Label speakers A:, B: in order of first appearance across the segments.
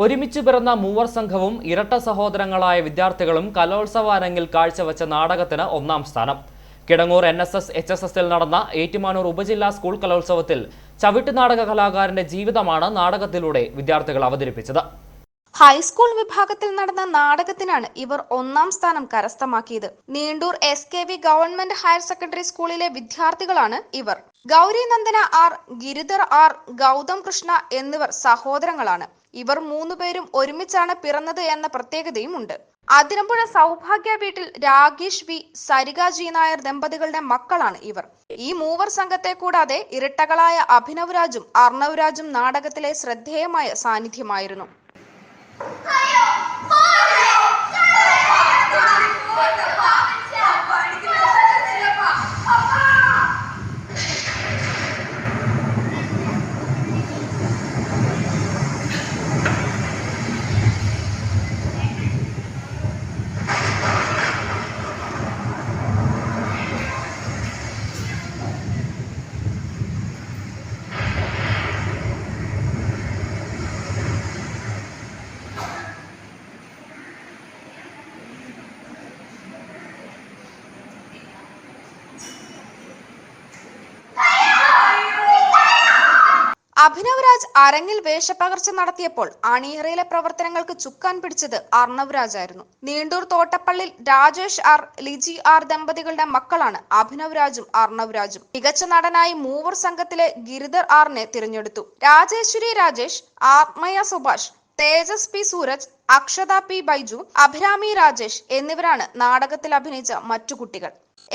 A: ഒരുമിച്ച് പിറന്ന മൂവർ സംഘവും ഇരട്ട സഹോദരങ്ങളായ വിദ്യാർത്ഥികളും കലോത്സവ അരങ്ങിൽ കാഴ്ചവെച്ച നാടകത്തിന് ഒന്നാം സ്ഥാനം. Kidangoor N S S H S എസിൽ നടന്ന ഏറ്റുമാനൂർ ഉപജില്ലാ സ്കൂൾ കലോത്സവത്തിൽ ചവിട്ടുനാടക കലാകാരന്റെ ജീവിതമാണ് നാടകത്തിലൂടെ വിദ്യാർത്ഥികൾ അവതരിപ്പിച്ചത്.
B: ഹൈസ്കൂൾ വിഭാഗത്തിൽ നടന്ന നാടകത്തിനാണ് ഇവർ ഒന്നാം സ്ഥാനം കരസ്ഥമാക്കിയത്. Neendoor S K V government higher secondary സ്കൂളിലെ വിദ്യാർത്ഥികളാണ് ഇവർ. ഗൗരി നന്ദന ആർ ഗിരിധർ ആർ ഗൗതം കൃഷ്ണ എന്നിവർ സഹോദരങ്ങളാണ്. ഇവർ മൂന്നുപേരും ഒരുമിച്ചാണ് പിറന്നത് എന്ന പ്രത്യേകതയും ഉണ്ട്. അതിരമ്പുഴ സൗഭാഗ്യ വീട്ടിൽ രാകേഷ് വി സരിക ജി നായർ ദമ്പതികളുടെ മക്കളാണ് ഇവർ. ഈ മൂവർ സംഘത്തെ കൂടാതെ ഇരട്ടകളായ അഭിനവ് രാജും അർണവ് രാജും നാടകത്തിലെ ശ്രദ്ധേയമായ സാന്നിധ്യമായിരുന്നു. Hi. അഭിനവ് രാജ് അരങ്ങിൽ വേഷപ്പകർച്ച നടത്തിയപ്പോൾ അണിയറയിലെ പ്രവർത്തനങ്ങൾക്ക് ചുക്കാൻ പിടിച്ചത് അർണവ് ആയിരുന്നു നീണ്ടൂർ തോട്ടപ്പള്ളിൽ രാജേഷ് ആർ ലിജി ആർ ദമ്പതികളുടെ മക്കളാണ് അഭിനവരാജും രാജും അർണവ് രാജും മികച്ച നടനായി മൂവർ സംഘത്തിലെ ഗിരിധർ ആറിനെ തിരഞ്ഞെടുത്തു. രാജേശ്വരി രാജേഷ് ആത്മയ സുഭാഷ് തേജസ് പി സൂരജ് അക്ഷത പി ബൈജു അഭിരാമി രാജേഷ് എന്നിവരാണ് നാടകത്തിൽ അഭിനയിച്ച മറ്റു കുട്ടികൾ.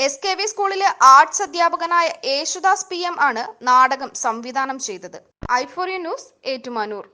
B: എസ് കെ വി സ്കൂളിലെ ആർട്സ് അധ്യാപകനായ യേശുദാസ് പി എം ആണ് നാടകം സംവിധാനം ചെയ്തത്. ഐഫോറിയ ന്യൂസ് ഏറ്റുമാനൂർ.